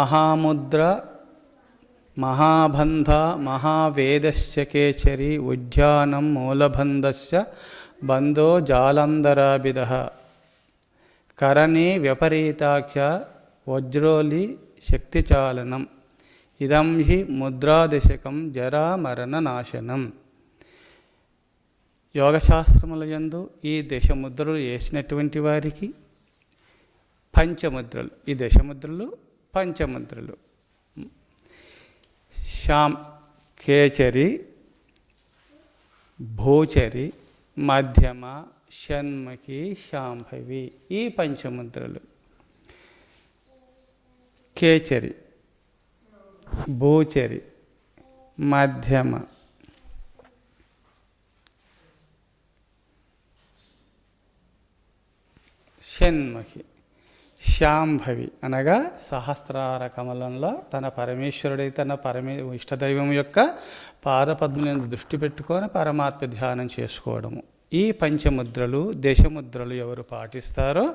మహాముద్ర మహాబంధ మహావేదస్య కేచరి ఉద్యానం మూలబంధస్య బంధో జాలంధరాభిద కరణే వ్యపరీతాఖ్య వజ్రోలి శక్తిచాలనం ఇదం హి ముద్రాదిశకం జరామరణ నాశనం. యోగశాస్త్రముల యందు ఈ దశముద్రలు వేసినటువంటి వారికి పంచముద్రలు. ఈ దశముద్రలు పంచముద్రలు శ్యామ్ కేచరి భూచరి మధ్యమ షణ్మకి శాంభవి ఈ పంచముద్రలు కేచరి భూచరి మధ్యమ షణ్మకి శాంభవి అనగా సహస్రార కమలంలో తన పరమేశ్వరుడై తన పరమే ఇష్టదైవం యొక్క పాదపద్మలను దృష్టి పెట్టుకొని పరమాత్మ ధ్యానం చేసుకోవడము. ఈ పంచముద్రలు దశముద్రలు ఎవరు పాటిస్తారో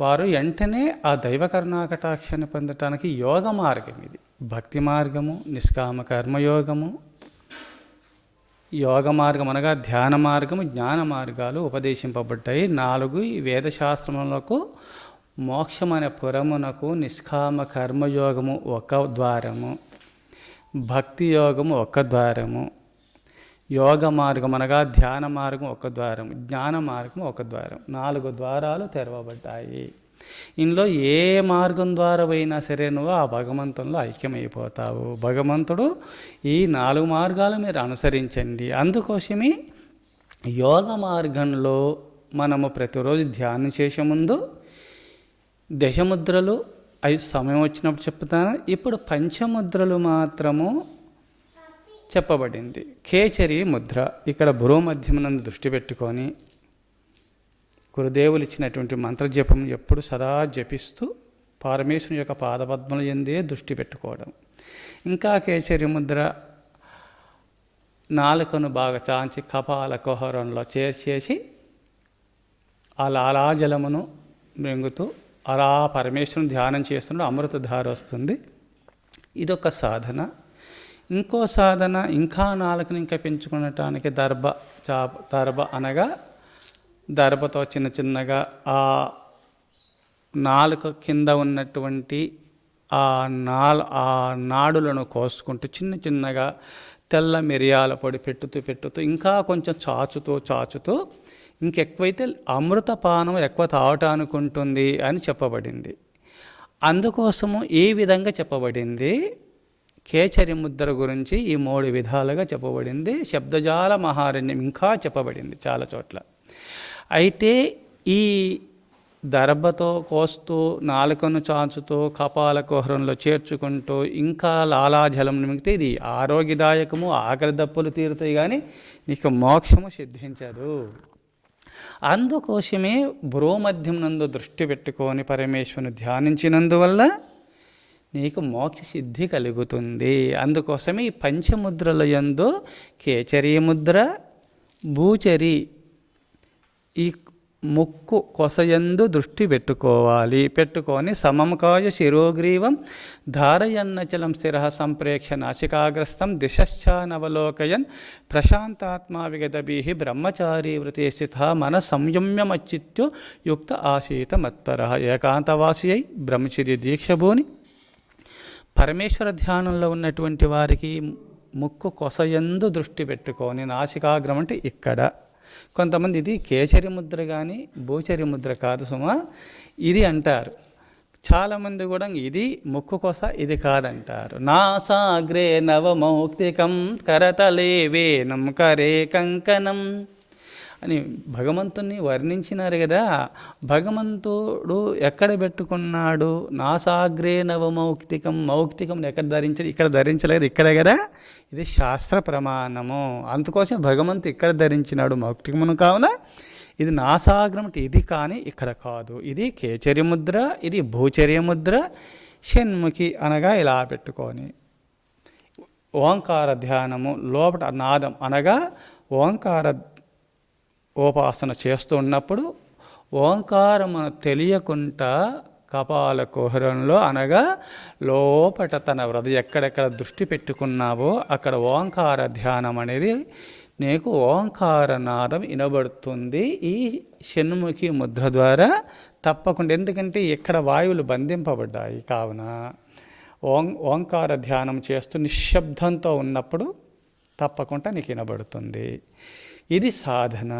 వారు వెంటనే ఆ దైవ కరుణాకటాక్షాన్ని పొందటానికి యోగ మార్గం ఇది. భక్తి మార్గము నిష్కామ కర్మయోగము యోగ మార్గం అనగా ధ్యాన మార్గము జ్ఞాన మార్గాలు ఉపదేశింపబడ్డాయి. నాలుగు ఈ వేదశాస్త్రములకు మోక్షం అనే పురమునకు నిష్కామ కర్మయోగము ఒక ద్వారము భక్తి యోగము ఒక ద్వారము యోగ మార్గం అనగా ధ్యాన మార్గం ఒక ద్వారం జ్ఞాన మార్గం ఒక ద్వారం నాలుగు ద్వారాలు తెరవబడ్డాయి. ఇందులో ఏ మార్గం ద్వారా పోయినా సరే నువ్వు ఆ భగవంతుల్లో ఐక్యమైపోతావు. భగవంతుడు ఈ నాలుగు మార్గాలు మీరు అనుసరించండి. అందుకోసమే యోగ మార్గంలో మనము ప్రతిరోజు ధ్యానం చేసే ముందు దశముద్రలు అవి సమయం వచ్చినప్పుడు చెప్తాను. ఇప్పుడు పంచముద్రలు మాత్రము చెప్పబడింది. కేచరి ముద్ర. ఇక్కడ భూమధ్యమునందు దృష్టి పెట్టుకొని గురుదేవులు ఇచ్చినటువంటి మంత్రజపం ఎప్పుడు సదా జపిస్తూ పరమేశ్వరుని యొక్క పాదపద్మలు ఎందే దృష్టి పెట్టుకోవడం. ఇంకా కేచరి ముద్ర నాలుకను బాగా చాంచి కపాల కుహరంలో చేర్చేసి ఆ లాలాజలమును మృంగుతూ అలా పరమేశ్వరుని ధ్యానం చేస్తున్నాడు అమృతధార వస్తుంది. ఇదొక సాధన. ఇంకో సాధన ఇంకా నాలుకను ఇంకా పెంచుకునటానికి దర్భ చా దర్భ అనగా దర్భతో చిన్న చిన్నగా ఆ నాలుక కింద ఉన్నటువంటి ఆ నాల్ ఆ నాడులను కోసుకుంటూ చిన్న చిన్నగా తెల్ల మిరియాల పొడి పెట్టుతూ పెట్టుతూ ఇంకా కొంచెం చాచుతూ చాచుతూ ఇంకెక్కువైతే అమృతపానం ఎక్కువ తాగటానుకుంటుంది అని చెప్పబడింది. అందుకోసము ఏ విధంగా చెప్పబడింది. కేచరి ముద్ర గురించి ఈ మూడు విధాలుగా చెప్పబడింది. శబ్దజాల మహారణ్యం ఇంకా చెప్పబడింది చాలా చోట్ల. అయితే ఈ దర్భతో కోస్తూ నాలుకను చాచుతూ కపాల కుహరంలో చేర్చుకుంటూ ఇంకా లాలాజలం నిమిగితే ఇది ఆరోగ్యదాయకము ఆకలి దప్పులు తీరుతాయి కానీ నీకు మోక్షము సిద్ధించదు. అందుకోసమే భ్రూమధ్యం నందు దృష్టి పెట్టుకొని పరమేశ్వరుని ధ్యానించినందువల్ల నీకు మోక్ష సిద్ధి కలుగుతుంది. అందుకోసమే ఈ పంచముద్రల యందు కేచరీ ముద్ర భూచరి ఈ ముక్కు కొసయందు దృష్టి పెట్టుకోవాలి. పెట్టుకొని సమంకాయ శిరోగ్రీవం ధారయన్నచలం స్థిర సంప్రేక్ష నాసికాగ్రస్తం దిశశ్చానవలోకయన్ ప్రశాంతాత్మా విగదభీ బ్రహ్మచారీ వృతే స్థిత మన సంయమ్యమచిత్యు యుక్త ఆసీత మత్పర. ఏకాంతవాసి అయి బ్రహ్మచర్య దీక్షభూని పరమేశ్వర ధ్యానంలో ఉన్నటువంటి వారికి ముక్కు కొసయందు దృష్టి పెట్టుకొని నాసికాగ్రం అంటే ఇక్కడ. కొంతమంది ఇది కేసరి ముద్ర కానీ భూచరి ముద్ర కాదు సుమా. ఇది అంటారు. చాలామంది కూడా ఇది ముక్కుకొస ఇది కాదంటారు. నాసాగ్రే నవమౌక్తికం కరతలే వేనం కరే కంకణం. అని భగవంతుని వర్ణించినారు కదా. భగవంతుడు ఎక్కడ పెట్టుకున్నాడు? నాసాగ్రే నవమౌక్తికం మౌక్తికం. ఎక్కడ ధరించలేదు ఇక్కడ ధరించలేదు ఇక్కడే కదా. ఇది శాస్త్ర ప్రమాణము. అందుకోసం భగవంతు ఇక్కడ ధరించినాడు మౌక్తికమును కావున. ఇది నాసాగ్రం అంటే ఇది కానీ ఇక్కడ కాదు. ఇది కేచరి ముద్ర ఇది భూచర్య ముద్ర. షణ్ముఖి అనగా ఇలా పెట్టుకొని. ఓంకార ధ్యానము లోపట నాదం అనగా ఓంకార ఉపాసన చేస్తూ ఉన్నప్పుడు ఓంకారం తెలియకుండా కపాల కుహరంలో అనగా లోపట తన హృదయ ఎక్కడెక్కడ దృష్టి పెట్టుకున్నావో అక్కడ ఓంకార ధ్యానం అనేది నీకు ఓంకారనాదం వినబడుతుంది ఈ షణ్ముఖి ముద్ర ద్వారా తప్పకుండా. ఎందుకంటే ఇక్కడ వాయువులు బంధింపబడ్డాయి. కావున ఓం ఓంకార ధ్యానం చేస్తూ నిశ్శబ్దంతో ఉన్నప్పుడు తప్పకుండా నీకు వినబడుతుంది. ఇది సాధన.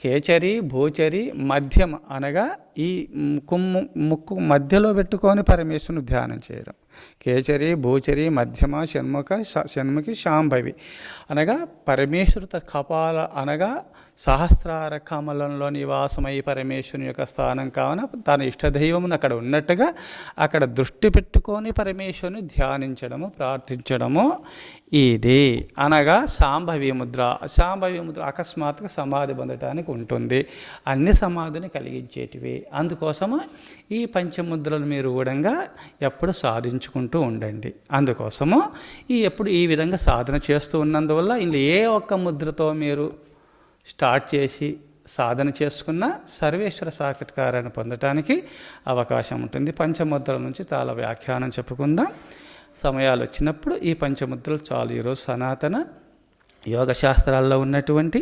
కేచరి భూచరి మధ్యం అనగా ఈ కుమ్ము ముక్కు మధ్యలో పెట్టుకొని పరమేశ్వరుని ధ్యానం చేయడం. కేచరి భూచరి మధ్యమ షణ్ముఖ శ- షణ్ముఖి శాంభవి. అనగా పరమేశ్వరుత కపాల అనగా సహస్రార కమలంలో నివాసమై పరమేశ్వరుని యొక్క స్థానం కావున తన ఇష్టదైవమును అక్కడ ఉన్నట్టుగా అక్కడ దృష్టి పెట్టుకొని పరమేశ్వరుని ధ్యానించడము ప్రార్థించడము ఇది. అనగా సాంభవి ముద్ర. సాంభవి ముద్ర అకస్మాత్తుగా సమాధి పొందటానికి ఉంటుంది. అన్ని సమాధిని కలిగించేటివి. అందుకోసము ఈ పంచముద్రలు మీరు కూడా ఎప్పుడు గమనించుకుంటూ ఉండండి. అందుకోసము ఈ ఎప్పుడు ఈ విధంగా సాధన చేస్తూ ఉన్నందువల్ల ఇందులో ఏ ఒక్క ముద్రతో మీరు స్టార్ట్ చేసి సాధన చేసుకున్న సర్వేశ్వర సాక్షాత్కారాన్ని పొందటానికి అవకాశం ఉంటుంది. పంచముద్రల నుంచి చాలా వ్యాఖ్యానం చెప్పుకుందాం. సమయాలు వచ్చినప్పుడు ఈ పంచముద్రలు చాలు. ఈరోజు సనాతన యోగ శాస్త్రాల్లో ఉన్నటువంటి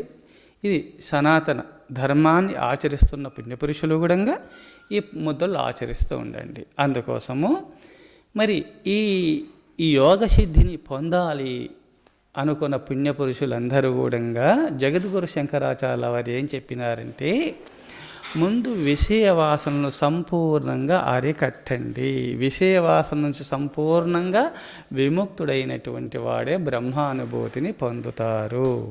ఇది సనాతన ధర్మాన్ని ఆచరిస్తున్న పుణ్యపురుషులు కూడా ఈ ముద్రలు ఆచరిస్తూ ఉండండి. అందుకోసము మరి ఈ ఈ యోగ సిద్ధిని పొందాలి అనుకున్న పుణ్యపురుషులందరూ కూడా జగద్గురు శంకరాచార్య వారు ఏం చెప్పినారంటే ముందు విషయ వాసనను సంపూర్ణంగా అరికట్టండి. విషయ వాసన నుంచి సంపూర్ణంగా విముక్తుడైనటువంటి వాడే బ్రహ్మానుభూతిని పొందుతారు.